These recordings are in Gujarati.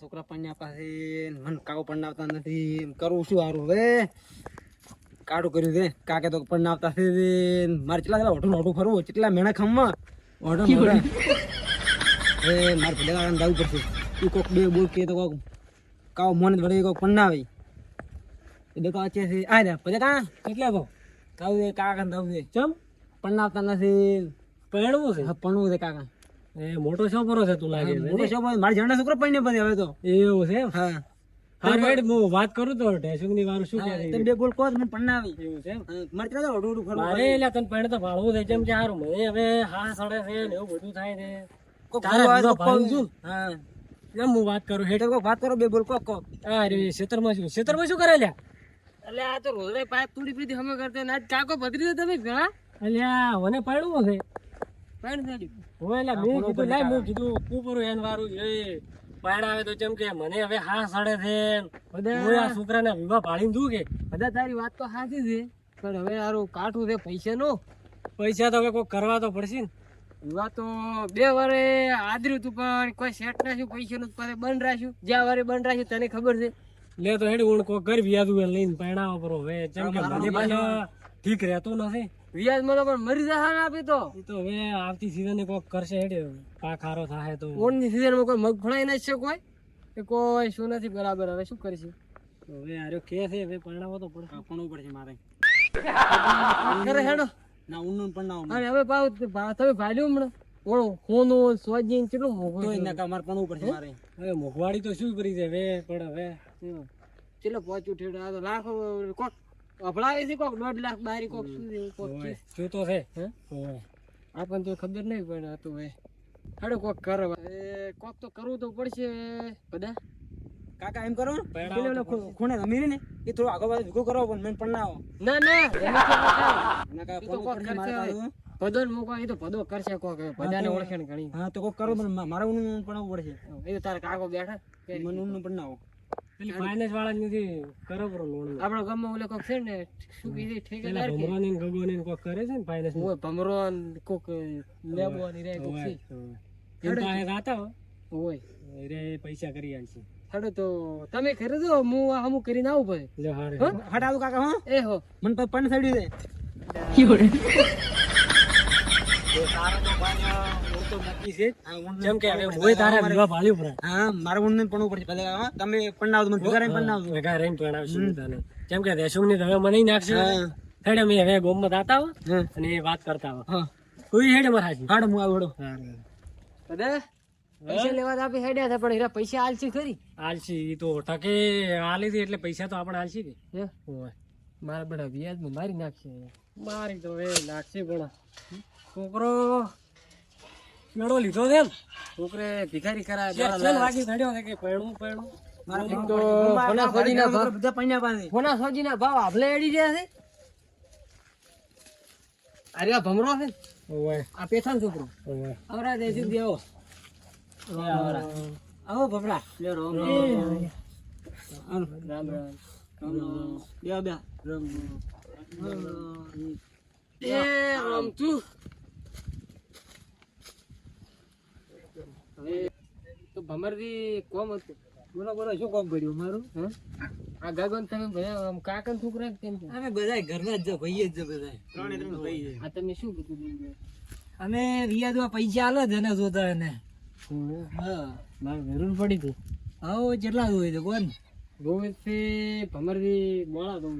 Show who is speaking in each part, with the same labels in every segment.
Speaker 1: છોકરા પણ્યા પાસે મને કાકો પણાવતા નથી. કરવું શું સારું હવે. કાઢું કર્યું છે. કાકે તો પણાવતા છે મારે કેટલા કેટલા હોટલ ઓઢું ફરવું કેટલા મેણા ખમમાં? મોઢા. એ મારે ભલે જવું પડશે. તું કોક બે બોલ કે તો કોક કાવ મોને વડે કોક પણાવે એ દેખો આ છે. આ રે પછી કા?
Speaker 2: કેટલા કહો
Speaker 1: કાવ છે કાકા દઉં છે.
Speaker 2: ચમ?
Speaker 1: પણાવતા નથી.
Speaker 2: પરણવું છે?
Speaker 1: પરણવું છે કાકા.
Speaker 2: એ મોટો છોકરો છે તું લાગે
Speaker 1: મોટો છોકરો મારી ઘરના છોકરો પણ્યા પછી હવે તો.
Speaker 2: એવું છે
Speaker 1: હા.
Speaker 2: હા રેડ હું વાત કરું તો ઢેસુકની વાર શું કહે
Speaker 1: તમે બે બોલ કહો મને પણાવી
Speaker 2: એવું છે
Speaker 1: મારે કેટલા ઓઢું ઓઢું ફરવું
Speaker 2: મારે એટલે તને પહેણે તો ભાળવું છે. જેમ કે હારું મને હવે હા સડે છે ને એવું બધું થાય છે. તારા ભાળું
Speaker 1: હા.
Speaker 2: એમ હું વાત કરું?
Speaker 1: હેઠળ કોક વાત કરો બે બોલ કોક કોક.
Speaker 2: અરે રે ખેતરમાં શું? ખેતરમાં શું કરે લ્યા?
Speaker 1: એટલે આ તો રોજે પાઇપ તૂટી પડી હમે કરતો ના કાકો પધરી તમે ઘણા
Speaker 2: અલ્યા મને પરણવું છે
Speaker 1: પણ થયું
Speaker 2: હું એટલે મેં કીધું લાય હું કીધું કુપરું એન વારું છે. તો જેમ કે મને હવે હા સડે છે. હું આ છોકરાના વિવાહ ભાળીને દઉં કે?
Speaker 1: બધા તારી વાત તો સાચી પણ હવે હારું કાઠું છે પૈસા
Speaker 2: તો હવે કોઈ કરવા તો પડશે ને.
Speaker 1: વિવાહ તો બે વારે આદર્યું તું પણ કોઈ સેટ નાખ્યું પૈસા નું પાસે બંધ રાખ્યું. જ્યાં વારે બંધ રાખ્યું તને ખબર છે.
Speaker 2: લે તો હેડી હું કોઈ ઘર વ્યાજુ લઈને પાયણાવા પર હવે. જેમ કે મને ઠીક રહેતો નથી.
Speaker 1: વ્યાજ મને પણ મરી જશે ને આપી તો.
Speaker 2: એ તો હવે આવતી સીઝન કોક કરશે હેડે પાક સારો થાય તો.
Speaker 1: ઓણની સિઝનમાં કોઈ મગફળાઈ નથી છે કોઈ? કે કોઈ શું નથી બરાબર. હવે શું કરીશું?
Speaker 2: હવે આર્યો કે છે હવે પરણાવો તો પડશે.
Speaker 1: ભણવું પડશે મારે.
Speaker 2: કરે હેડો.
Speaker 1: ના ઉન્નું પણ ના
Speaker 2: અને હવે પાવ તમે ભાલ્યું હમણાં? ઓળો હોનું સોજી કેટલું મોઘું
Speaker 1: તો એના કામ મારે ભણવું પડશે મારે.
Speaker 2: હવે મોઘવાડી તો શું કરી છે હવે? પણ હવે
Speaker 1: ચલો પહોંચ્યું ઠેઠ આ તો લાખો કોક અભળાવે છે કોક દોઢ લાખ બારી કોક કોક છે.
Speaker 2: છે
Speaker 1: હે? આપણને તો ખબર નહીં પણ હતું હવે હાડો કોક કરો કોક તો કરવું તો પડશે બધા. કાકા એમ કરો? પેલો ખૂણે રમી ને એ થોડો આગળ બાજુ ભેગો કરો પણ મને પણ ના આવો
Speaker 2: ના ના તો કોક કરશે. પદો એ તો પદો કરશે કોક. બધાને ઓળખે ઘણી.
Speaker 1: હા તો કોક કરો પણ મા- મારે ઊંડું ભણવું પડશે.
Speaker 2: એ તારા કાકો બેઠા.
Speaker 1: મને ઊંડું પણ ના આવો
Speaker 2: ફાઇનાન્સ વાળા નથી કરો બરો લોન
Speaker 1: આપણો ગામમાં ઓલે કોક છે ને શું કીધું ઠેકેદાર કે
Speaker 2: ભમરાની ને ગગોની ને કોક કરે છે ને ફાઇનાન્સ
Speaker 1: ઓય ભમરો ને કોક લેબો ને રે કોક છે.
Speaker 2: એમ પાસે ગાતા હો.
Speaker 1: ઓય.
Speaker 2: રે પૈસા કરી આલશે
Speaker 1: હાડો તો તમે ખરીદો હું આ કરીને આવું ભાઈ.
Speaker 2: લે હારે.
Speaker 1: હટાવું કાકા હા? એ હો. મને તો પણ સડી દે
Speaker 2: જેમ કે હવે હું તારા વિવાહ ભાળ્યું પડે
Speaker 1: હા મારે ઊંડું પણ પડશે. ભલે હા તમે પણ ના મને ભેગા રહીને પણ ના
Speaker 2: ભેગા રહીને પરણાવશું હું તને જેમ કે રેશમની હવે મને નાખશે. હેડે અમે હવે ગોમમાં દાતા હો અને વાત કરતા હો. કોઈ હેડે મારા
Speaker 1: હાડો હું આવડો.
Speaker 2: હાજી
Speaker 1: પૈસા લેવા આપી હેડ્યા હતા પણ એરા પૈસા આલસી ખરી.
Speaker 2: આલસી તો ટકે આલી હતી એટલે પૈસા તો આપણે આલસી કે
Speaker 1: હે?
Speaker 2: ઓય
Speaker 1: મારા બડા વ્યાજમાં મારી નાખશે.
Speaker 2: મારી તો એ નાખશે પણ. છોકરો મેળો લીધો છે
Speaker 1: છોકરે ભિખારી કરા
Speaker 2: ચાલ વાગી ઘડ્યો છે કે પૈણું પૈણું?
Speaker 1: તો ફોના સોજીના ભાવ બધા પૈણા પાસે. ફોના સોજીના ભાવ આભલે એડી ગયા છે? અરે આ ભમરો છે ને?
Speaker 2: ઓય
Speaker 1: આ પેથાન છોકરો.
Speaker 2: ઓય
Speaker 1: આવરા દેસી દેવો આવો. ભમરા. લે રોમ રામ રામ. બે બે. રામ એ રામ તું હવે તો ભમરજી કોમ હતું? બોલો બોલો શું કોમ કર્યું મારું આ ગગન તમે આમ કાકન છોકરા કેમ છે? અમે બધા ઘરના જ ભાઈ જ બધા ત્રણે ત્રણ ભાઈ છે આ તમે શું કીધું અમે રિયાદમાં પૈસા આલે જ એને જોતા એને. હા. મારે જરૂર પડી હતી. આવો જેટલા જોઈએ છે કોણ? રોહિત સિંહ ભમરથી મોડા દઉં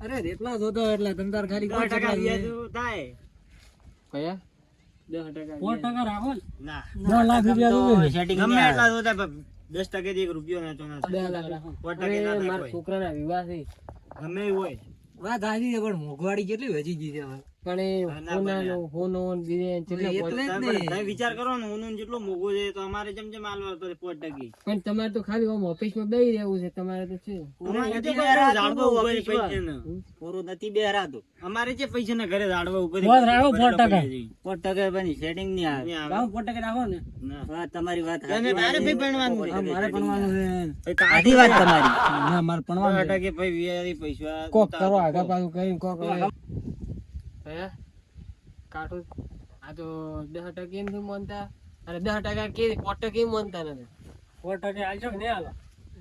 Speaker 1: અરે જેટલા જોતો એટલે તમ ખાલી ટકા થાય. કયા? દસ ટકા
Speaker 2: રાખો ના. દસ લાખ રૂપિયા
Speaker 1: ગમે એટલા જોતા દસ ટકા એક રૂપિયો નાચો ના બે લાખ રાખો. મારા છોકરાના વિવાહ છે. ગમે હોય. વાત હાજી છે પણ મોંઘવાડી કેટલી વધી ગઈ છે હવે. પણ એ હોનાનો હોનો ને એટલે
Speaker 3: વિચાર કરો ને ઊનું જેટલો મોઘો છે તો અમારે જેમ જેમ હાલવા પડે પોટ ટકી
Speaker 1: પણ તમારે તો ખાલી આમ ઓફિસમાં બેહી રહેવું છે તમારે તો છે.
Speaker 3: પૂરું નથી બેહરાતો અમારે જે પૈસા ના ઘરે ઝાડવા ઉપર
Speaker 2: બસ રાખો સો ટકા
Speaker 3: પોટ ટકા બની સેટિંગ નહીં આવે.
Speaker 1: ભાવ પોટ ટકા રાખો ને.
Speaker 3: વાત તમારી વાત
Speaker 1: તમે મારે ભાઈ ભણવાનું છે. મારે ભણવાનું છે.
Speaker 3: આધી વાત તમારી.
Speaker 1: ના મારે ભણવાનું છે.
Speaker 3: ટકે ભાઈ વ્યારી પૈસા
Speaker 1: કોક કરો આગા પાછું કઈ કોક હવે હે? કાઠું આ તો દસ ટકા એમ નથી માનતા? અને દસ ટકા કે પોટ ટકા માનતા નથી?
Speaker 2: સો ટકે હાલશો કે નહીં હાલો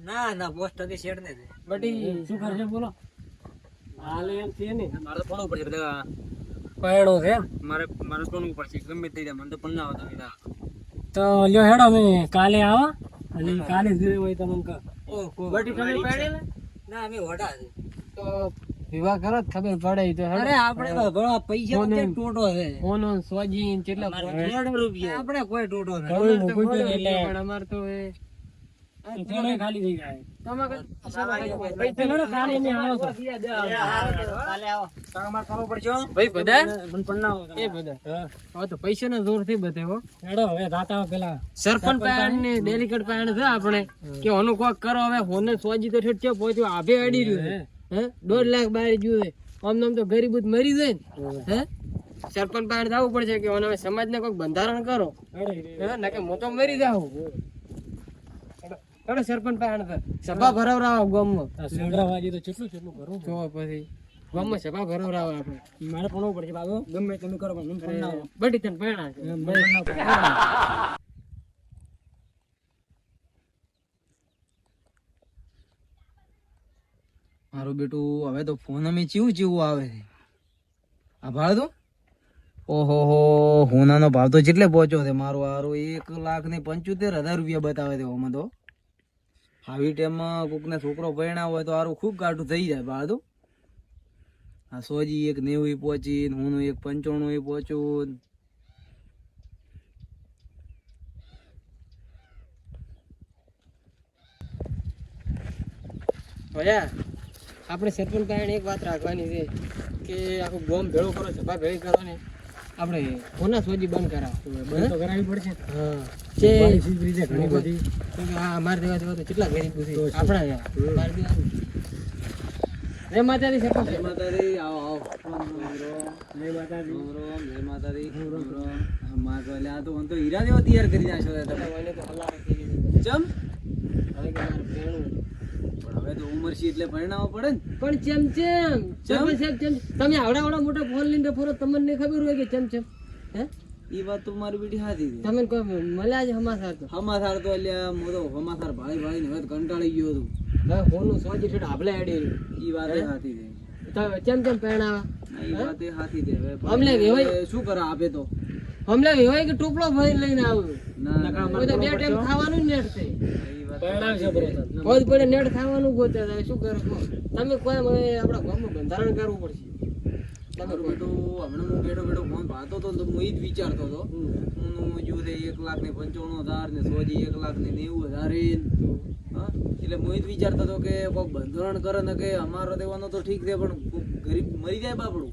Speaker 3: ના ના પોસ્ટ ટકે શેડ ને
Speaker 1: બટી.
Speaker 2: શું કરશે બોલો? હાલ એમ છે ને.
Speaker 3: મારે તો પડવું પડશે બધા.
Speaker 2: છે
Speaker 3: મારે મારે પડવું પડશે ગમે તે મને તો પણ ના આવતા
Speaker 2: તો લ્યો હેડો અમે કાલે આવો. અને કાલે જ જોઈએ હોય તમને કહો.
Speaker 1: બટી ના
Speaker 3: અમે વડા
Speaker 1: તો વિવાહ કરો ખબર પડે તો
Speaker 3: અરે આપણે તો ઘણો પૈસા કે ટોટો છે.
Speaker 1: ઓનો સોજી ને કેટલા
Speaker 3: ત્રણ રૂપિયા. આપણે કોઈ ટોટો નથી.
Speaker 2: કરોડ
Speaker 1: પણ અમાર તો એ
Speaker 2: ખાલી થઈ જાય.
Speaker 1: તમાર
Speaker 2: પૈસા લો ને, આવો છો.
Speaker 3: આવો તમારે કરવો પડશે?
Speaker 1: ભાઈ બધા?
Speaker 3: મને પણ ના
Speaker 1: એ બધા. હવે તો પૈસા ના જોરથી બધે હો.
Speaker 2: હેડો હવે જાતા પેલા.
Speaker 1: સરપંચ પાયણ ને ડેલિકેટ પાયણ છે આપણે. કે ઓનું કોક કરો હવે હોને સોજી તો ઠેઠ છે પહોંચ્યો? આભે અડી રહ્યું છે. હે? દોઢ લાખ બાર છે આમ નામ તો ગરીબ મરી જાય ને. હે? સરપંચ પાયણ જવું પડશે કે ઓને સમાજને કોઈક બંધારણ કરો. ના કે હું તો મરી જાઉં. હેડો સરપંચ છે સભા ભરાવરાવો ગામમાં.
Speaker 2: આ સુંદરાવાજી તો કેટલું કેટલું કરવું
Speaker 1: જો પછી ગામમાં સભા ભરાવરાવો આપણે.
Speaker 2: મારે પણ પડશે બાબુ.
Speaker 3: ગમે તમે કરો પણ મને પણ ના.
Speaker 1: બટી તને પરણા
Speaker 4: મારું બેટું હવે તો ફોન અમે ચીવું ચીવું આવે છે. આ ભાડ તો ઓહો હો, હોનાનો ભાવ તો જેટલે પહોંચ્યો છે, મારો હારો એક લાખ ને પંચોતેર હજાર રૂપિયા બતાવે છે ઓમાં તો. આવી ટાઈમમાં કોકને છોકરો પરિણામ હોય તો હારું ખૂબ કાઢું થઈ જાય ભાડ તો આ સોજી એક નેવું પહોંચી હું એક પંચાણું પહોંચ્યું
Speaker 1: ભયા આપણે સરપંચ કારણે એક વાત રાખવાની છે કે આખું ગોમ ભેળો કરો સભા ભેળી કરો ને આપણે કોના સોજી બંધ કરાવ
Speaker 2: બંધ તો કરાવવી પડશે.
Speaker 1: હા. જે
Speaker 2: સીધરી છે ઘણી બધી.
Speaker 1: હા દેવા અમારા જેવા જેવા તો કેટલા ગરીબ છે. આપણા જેવા નહીં. જય માતાજી સરપંચ
Speaker 4: જય માતાજી આવો આવો.
Speaker 2: જય માતાજી.
Speaker 4: રામ જય માતાજી. રામ રામ. માં કહે, એટલે આ તો હું તો હીરા જેવો તૈયાર કરી નાખ્યો તમે.
Speaker 1: મને તો હલાવે કરી
Speaker 4: ચમ
Speaker 1: હવે કે મારે ભેણું.
Speaker 4: પણ હવે તો ઉંમર છે એટલે પરણાવવો પડે ને.
Speaker 1: પણ ચમ ચમ? સરપંચ સાહેબ ચમ? તમે આવડા આવડા મોટા ફોન લઈને ફરો તમને નહીં ખબર હોય કે ચમ ચમ? હે?
Speaker 4: એ વાત તો મારી બેટી હાથી
Speaker 1: તમે કોઈ મળ્યા જ હમાસાર તો?
Speaker 4: હમાસાર તો અલ્યા હું તો હમાસાર ભાળી ભાળીને હવે કંટાળી ગયો હતું
Speaker 1: હવે ફોનનું સોજી ઠેઠ આભલે અડી
Speaker 4: એ વાત હાથી
Speaker 1: તો ચમ ચમ પહેણાવા?
Speaker 4: એ વાત હાથી છે. હવે
Speaker 1: અમને
Speaker 4: શું કરા આપે તો?
Speaker 1: હમલે હોય કે ટોપલો ભરી લઈને આવું?
Speaker 4: ના
Speaker 1: બે ટાઈમ ખાવાનું જ નેટ છે. કોઈ પડે નેટ ખાવાનું ગોતે છે. શું કરે? તમે કોઈ હવે આપણા ગામમાં બંધારણ કરવું પડશે. તમે
Speaker 4: બેટું હમણાં હું બેઠો બેઠો ફોન ભાતો હતો તો હું એ જ વિચારતો હતો. હું જો છે એક લાખ ને પંચાણું હજાર ને સોજી એક લાખ ને નેવું હજાર એ. ન. હા? એટલે હું જ વિચારતો હતો કે કોઈ બંધારણ કરે ને કે અમારો દેવાનો તો ઠીક છે પણ ગરીબ મરી જાય બાપડું.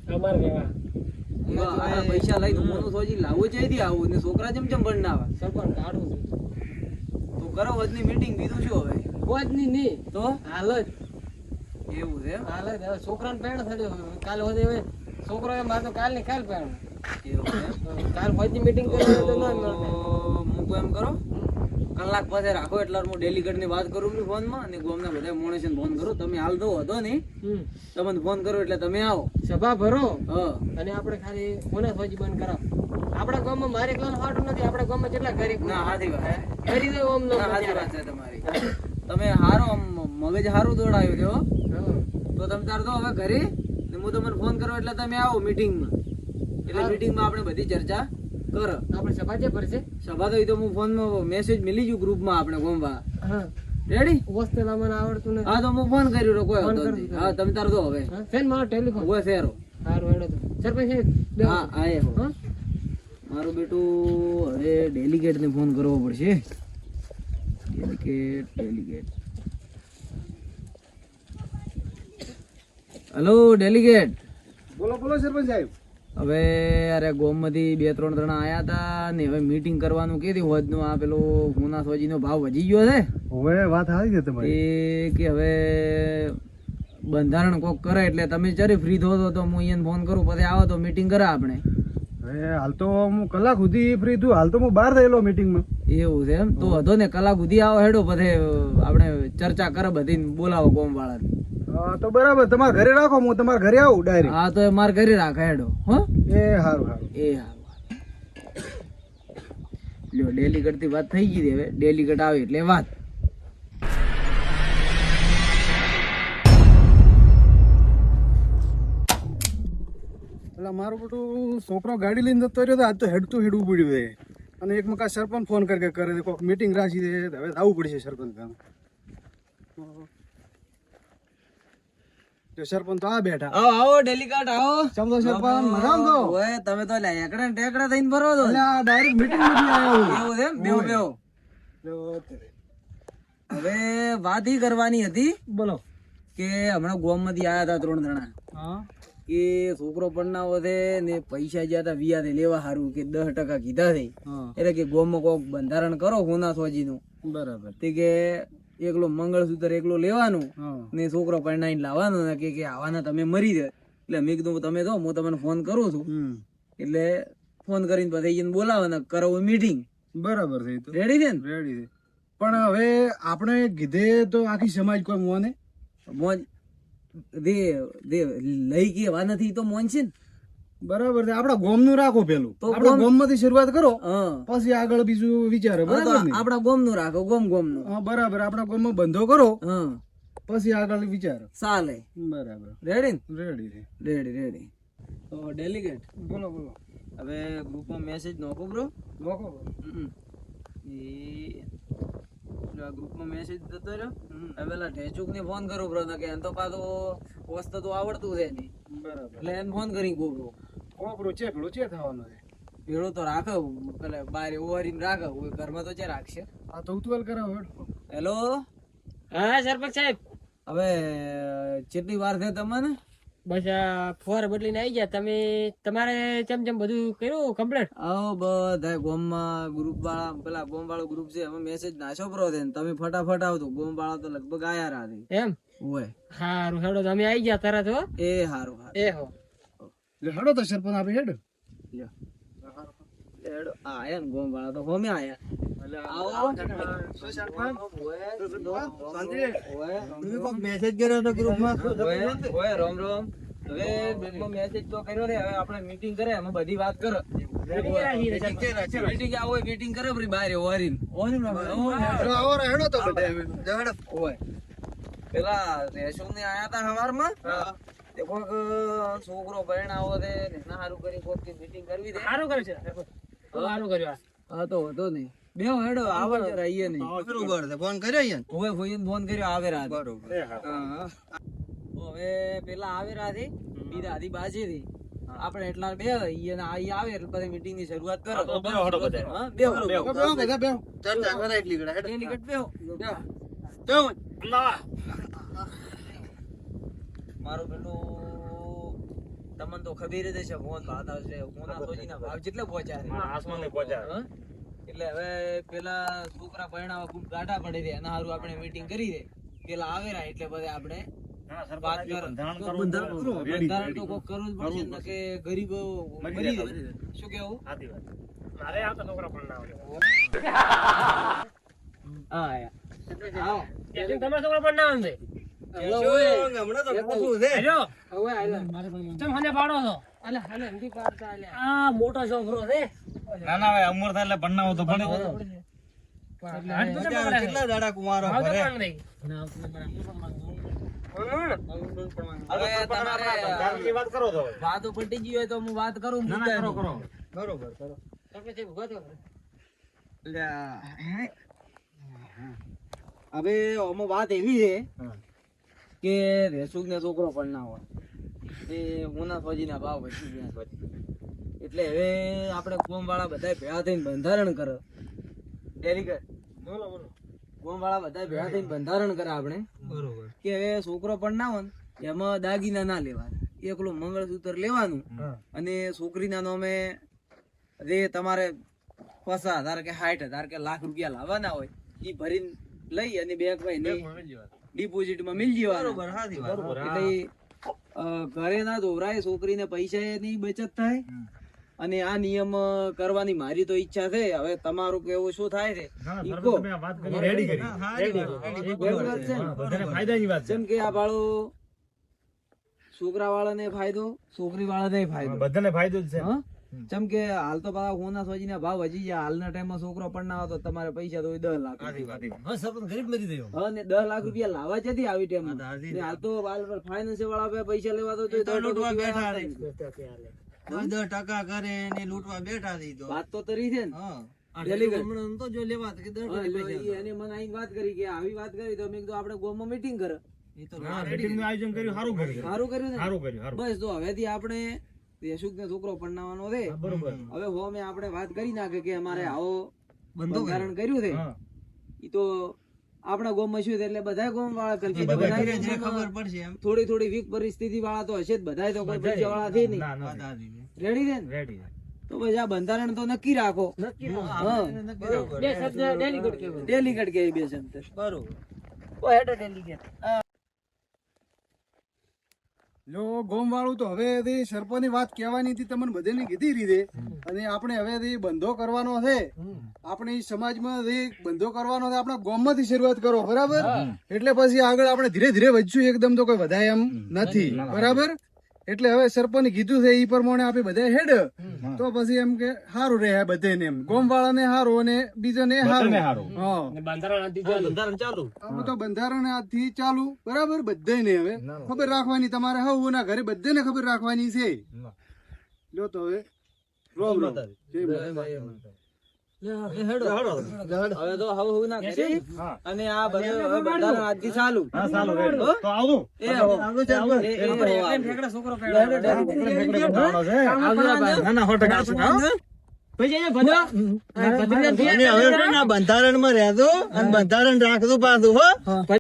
Speaker 4: પૈસા લઈને હું સોજી લાવવો ચાਹੀદી આવું ને છોકરા જેમ જેમ ભણ ના આવે
Speaker 1: સરકાર કાઢવું
Speaker 4: કરો આજની મીટિંગ બીજું છું હવે.
Speaker 1: જ નહીં.
Speaker 4: તો?
Speaker 1: હાલ જ.
Speaker 4: એવું છે
Speaker 1: હાલ જ. હવે છોકરાને પેણ થયો કાલે હોદે હવે છોકરો એ મારે તો કાલ ને કાલ પેણ
Speaker 4: એમ?
Speaker 1: કાલ ફોજની મીટિંગ કરી તો ના
Speaker 4: મૂકો એમ કરો. કલાક પછી રાખો એટલે હું ડેલિગેટની વાત કરું છું ફોનમાં અને ગોમના બધા છે ફોન કરો. તમે હાલ તો હતો નહીં. તમને ફોન કરો એટલે તમે આવો.
Speaker 1: સભા ભરો અને આપણે ખાલી કોને ફોજી બંધ કરાવ. આપણા ગામમાં મારે એકલાનું હાટું નથી આપણા ગામમાં કેટલા ગરીબ
Speaker 4: ના હાથી વાત
Speaker 1: ગરીબ ઓમ
Speaker 4: ના હાથી વાત છે તમારી. તમે હારો મગજ હારું દોડાયો છો તો તમે તાર તો હવે ઘરે ને હું તમને ફોન કરો એટલે તમે આવો મીટિંગમાં એટલે મીટિંગમાં આપણે બધી ચર્ચા કર.
Speaker 1: આપણે સભા જે ભરશે
Speaker 4: સભા તો એ તો હું ફોનમાં મેસેજ મિલી ગયું ગ્રુપમાં આપણે ગોમવા. રેડી
Speaker 1: હોસ્ટેલ મને આવડતું નથી.
Speaker 4: હા તો હું ફોન કર્યો કોઈ.
Speaker 1: દીધો.
Speaker 4: હા તમે તાર તો હવે.
Speaker 1: ફેન મારો ટેલિફોન
Speaker 4: હોય ફેરો
Speaker 1: સારું હેડો સરપંચ
Speaker 4: હા આયે હો.
Speaker 1: હા?
Speaker 4: મારું બેટું હવે ડેલિગેટને ફોન કરવો પડશે. Delegate delegate. Hello delegate.
Speaker 5: બોલો બોલો સરપંચ સાહેબ.
Speaker 4: હવે અરે ગોમમાંથી બે ત્રણ જણા આયા હતા ને હવે મીટિંગ કરવાનું કીધી હોજનું આ પેલો હુના સોજીનો ભાવ વધી ગયો છે?
Speaker 5: હવે વાત આવી છે તમારી.
Speaker 4: એ કે હવે બંધારણ કોક કરે એટલે તમે જ્યારે ફ્રી થો તો હું અહીંયા ફોન કરું પછી આવો તો મીટિંગ કરે આપણે.
Speaker 5: હવે હાલ તો હું કલાક સુધી ફ્રી છું. હાલ તો હું બહાર થયેલો મીટિંગમાં
Speaker 4: એવું છે એમ? તો વધો ને કલાક સુધી આવો હેડો પછી આપણે ચર્ચા કર બધી બોલાવો કોમ વાળા
Speaker 5: હા, તો બરાબર તમારા ઘરે રાખો હું તમારા ઘરે આવું ડાયરેક્ટ
Speaker 4: હા તો એ માર ઘરે રાખે હેડો હો?
Speaker 5: એ હારું સારું
Speaker 4: એ હારું લ્યો ડેલીગઢથી વાત થઈ ગઈ હવે. હવે ડેલીગઢ આવે એટલે વાત.
Speaker 5: એટલે મારું બધું છોકરો ગાડી લઈને જતો રહ્યો આજ તો હેડતું હેડવું પડ્યું છે. અને એક મકા સરપંચ ફોન કરી કરે છે કોઈક મીટિંગ રાખી દે હવે આવવું પડશે સરપંચ તો સરપંચ આ બેઠા.
Speaker 4: આવો આવો ડેલીગઢ આવો.
Speaker 5: સમજો સરપંચ મજામાં તો
Speaker 4: ઓય તમે તો લે એકડા ટેકડા થઈને ભરો છો.
Speaker 5: એટલે આ ડાયરેક્ટ મીટિંગમાંથી આવ્યો
Speaker 4: એવું એમ? બેહો બેહો. હવે વાત ઈ કરવાની હતી
Speaker 5: બોલો.
Speaker 4: કે હમણાં ગોમમાંથી આયા હતા ત્રણ જણા.
Speaker 5: હા.
Speaker 4: કે છોકરો પરણાવો છે ને પૈસા જ્યાં હતા વિયા લેવા સારું કે દસ ટકા કીધા છે. એટલે કે ગોમાં કોક બંધારણ કરો હોના સોજી નું
Speaker 5: બરાબર.
Speaker 4: તે કે એકલો મંગળસૂત્ર એકલો લેવાનું ને છોકરો પરણાઈને લાવવાનો ને કે કે આવાના તમે મરી જાય. એટલે મેં કીધું તમે તો હું તમને ફોન કરું છું. એટલે ફોન કરીને પછી જઈને બોલાવવાના કરો મીટિંગ
Speaker 5: બરાબર છે
Speaker 4: રેડી છે ને?
Speaker 5: રેડી છે. પણ હવે આપણે કીધે તો આખી સમાજ કોઈ મોને
Speaker 4: મોજ દે દે લઈ ગયે વા નથી તો મોન છે ને.
Speaker 5: બરાબર છે. આપણા ગોમનું રાખો પેલું.
Speaker 4: તો
Speaker 5: આપણા
Speaker 4: ગોમ-
Speaker 5: માંથી શરૂઆત કરો
Speaker 4: હા.
Speaker 5: પછી આગળ બીજું વિચારો બરાબર આપડા
Speaker 4: આપણા ગોમનું રાખો ગોમ ગોમનું
Speaker 5: હા બરાબર. આપણા ગોમમાં બંધો કરો
Speaker 4: હા.
Speaker 5: પછી આગળ વિચારો.
Speaker 4: ચાલે
Speaker 5: બરાબર.
Speaker 4: રેડી ને?
Speaker 5: રેડી
Speaker 4: રેડી રેડી તો ડેલિગેટ
Speaker 5: બોલો બોલો.
Speaker 4: હવે ગ્રુપમાં મેસેજ નોખો બ્રો
Speaker 5: નોખો
Speaker 4: એ પેલો આ ગ્રુપમાં મેસેજ જતો રહ્યો. હવે પેલા ઢેચુક ને ફોન કરું બ્રો કે એમ તો પાછો વસ્તુ તો આવડતું છે નહીં.
Speaker 5: બરાબર.
Speaker 4: એટલે એને ફોન કરી ગો બ્રો
Speaker 5: કોકરો ચે પેલો ચે થવાનો છે.
Speaker 4: ભેળો તો રાખે પેલા બાર ઓવરીને રાખે કોઈ ઘરમાં તો છે રાખશે?
Speaker 5: આ તો ઉતવાલ કરાવો
Speaker 4: હેલો
Speaker 2: હા સરપંચ સાહેબ.
Speaker 4: હવે કેટલી વાર છે તમને?
Speaker 2: બસ આ ફોર બદલીને આવી ગયા. તમે તમારે ચમ ચમ બધું કર્યું કમ્પ્લીટ
Speaker 4: આવો બધા ગોમમાં ગ્રુપ વાળા પેલા ગોમ વાળો ગ્રુપ છે અમે મેસેજ નાશો કરો છે ને તમે ફટાફટ આવતો ગોમ વાળા તો લગભગ આયા રાતે
Speaker 2: એમ?
Speaker 4: હોય.
Speaker 2: સારું હેડો તમે આવી ગયા તરત હો
Speaker 4: એ હારું હારું.
Speaker 2: એ હો.
Speaker 5: લે હેડો તો સરપંચ આપી હેડો.
Speaker 4: લે હેડો. આયા ને ગોમ વાળા તો ગોમે આયા.
Speaker 5: તો
Speaker 4: તો ને કરે કરો આવો કરે
Speaker 5: આવો તો
Speaker 4: પેલા રેશમ ને આયા તા હવારમાં તે કોક છોકરો પરણાવો છે ને એના હારું કરી મીટિંગ કરવી દે
Speaker 2: સારું કર્યું છે સારું કર્યું.
Speaker 4: હા તો હતો નહીં. બેહો હેડો આવે છે રહીએ નહીં.
Speaker 5: બરોબર છે ફોન કર્યો યાર
Speaker 4: ઓય ફોઈન ફોન કર્યો આવે રાત.
Speaker 5: બરોબર.
Speaker 4: હા. હવે પેલા આવે રાતે બીજા આધી બાજી થી આપણે એટલા બે ઈ અને આ આવે એટલે પછી મીટિંગની શરૂઆત કરો. હા
Speaker 5: બધા. ચર્ચા એટલી
Speaker 4: મારું પેલું તમને તો ખબર જ છે ફોન ભાત આવશે ફોન સોજીના ભાવ કેટલે પહોંચ્યા છે. હા? એટલે હવે પેલા છોકરા પરણાવા ખૂબ ગાઢા પડે છે એના હારું આપણે મીટિંગ કરી દે. પેલા આવેલા એટલે પછી આપણે ગરીબો શું કેવું?
Speaker 2: મારે આવતા છોકરા પણ ના આવે.
Speaker 4: હા.
Speaker 2: તમારા છોકરા પણ ના આવે હેલો
Speaker 1: હવે આલે.
Speaker 2: ચમ મને પાડો છો?
Speaker 1: આલે, આલે, નથી પાડતા, આલે.
Speaker 2: આ મોટો છોકરો છે.
Speaker 3: ના ના ભાઈ અમર થાય એટલે તો ભણે?
Speaker 5: કેટલા દાડા
Speaker 3: વાત કરો તો
Speaker 4: વાતો પટી ગઈ હોય તો હું વાત કરું કરો
Speaker 5: બરોબર કરો.
Speaker 4: હવે આમાં વાત એવી છે કે રેસુક ને છોકરો પણ ના હોય. એ હોના ફોજીના ભાવ વધી ગયા છે. એટલે હવે આપણે કોમ વાળા બધા ભેળા થઈને બંધારણ કરે. બોલો કોમ વાળા બધા ભેળા થઈને બંધારણ કરે આપણે.
Speaker 5: બરોબર.
Speaker 4: કે હવે છોકરો પણ ના હોય એમાં દાગીના ના લેવા એકલું મંગળસૂત્ર લેવાનું અને છોકરીના નામે જે તમારે પચાસ હજાર કે સાઠ હજાર કે લાખ રૂપિયા લાવવાના હોય એ ભરીને લઈ અને બેંક માં ડિપોઝિટમાં મિલ જવાનું. એટલે ઈ, અ, ઘરે ના દોરાય છોકરીને પૈસા ની બચત થાય. અને આ નિયમ કરવાની મારી તો ઈચ્છા છે. હવે તમારું કેવું શું થાય છે? બરાબર. ને? જેમ કે આ બાળો છોકરા વાળાને ફાયદો છોકરી વાળાને ફાયદો.
Speaker 5: બધાને ફાયદો જ છે.
Speaker 4: ચમ કે હાલ તો પાછા હોના સોજીના ભાવ વધી ગયા. હાલના ટાઈમમાં છોકરો પણ ના આવતો. તમારે પૈસા તો દસ લાખ રૂપિયા. હા ને દસ લાખ રૂપિયા લાવવા જતી આવી ટાઈમ હાલ તો ફાઇનાન્સ વાળા પૈસા લેવા તો
Speaker 6: દસ ટકા કરે ને લૂંટવા બેઠા થઈ
Speaker 4: વાત તો તરી છે ને.
Speaker 6: હમણાં તો જો લેવા કે
Speaker 4: એને મને આઈને વાત કરી કે આવી વાત કરી તો મેં કીધું આપણે ગોમાં મીટિંગ કરે.
Speaker 6: એ તો
Speaker 5: આયોજન કર્યું સારું કર્યું.
Speaker 4: સારું કર્યું બસ તો હવેથી આપણે યશુક ને છોકરો પરણાવવાનો છે. હવે હો મેં આપણે વાત કરી નાખે કે અમારે આવો બંધારણ કર્યું. છે. ઈ તો આપણા ગામમાં શું એટલે બધા ગોમ વાળા કરશે.
Speaker 6: ખબર પડશે એમ.
Speaker 4: થોડી થોડી વીક પરિસ્થિતિ વાળા તો હશે જ. બધાય તો કોઈ વાળા છે નહીં. રેડી છે
Speaker 5: રેડી
Speaker 4: તો પછી આ બંધારણ તો નક્કી રાખો. હા
Speaker 1: બે શબ્દ ડેલીગેટ
Speaker 4: કે બે શબ્દ.
Speaker 6: બરોબર.
Speaker 1: ઓ હેડો ડેલીગેટ.
Speaker 5: જો ગોમ વાળું તો હવે તે સરપંચની વાત કહેવાની હતી તમને બધાને કીધી રીતે. અને આપણે હવે બંધો કરવાનો છે આપણે સમાજમાં બંધો કરવાનો છે આપણા ગામમાંથી શરૂઆત કરો બરાબર? એટલે પછી આગળ આપણે ધીરે ધીરે વધશું એકદમ તો કોઈ વધારે એમ નથી બરાબર? એટલે હવે સરપંચ કીધું છે એ પ્રમાણે આપણે બધા હેડ. તો પછી એમ કે સારું રહે બધાને એમ. ગોમ વાળાને સારું અને હા
Speaker 1: ને સારું
Speaker 6: બંધારણ ચાલુ.
Speaker 5: તો બંધારણ આજથી ચાલુ. બરાબર? બધાને હવે. ખબર રાખવાની તમારે હું ના ઘરે બધાને ખબર રાખવાની છે. જો તો હવે. રોમ રોમ. જય માતા.
Speaker 4: હવે તો હવે હું ના કરી. અને આ બધું હવે બંધારણ આજથી ચાલુ. એ-
Speaker 1: છોકરો
Speaker 6: બંધારણમાં રહેજો અને બંધારણ રાખતું પાછું હો.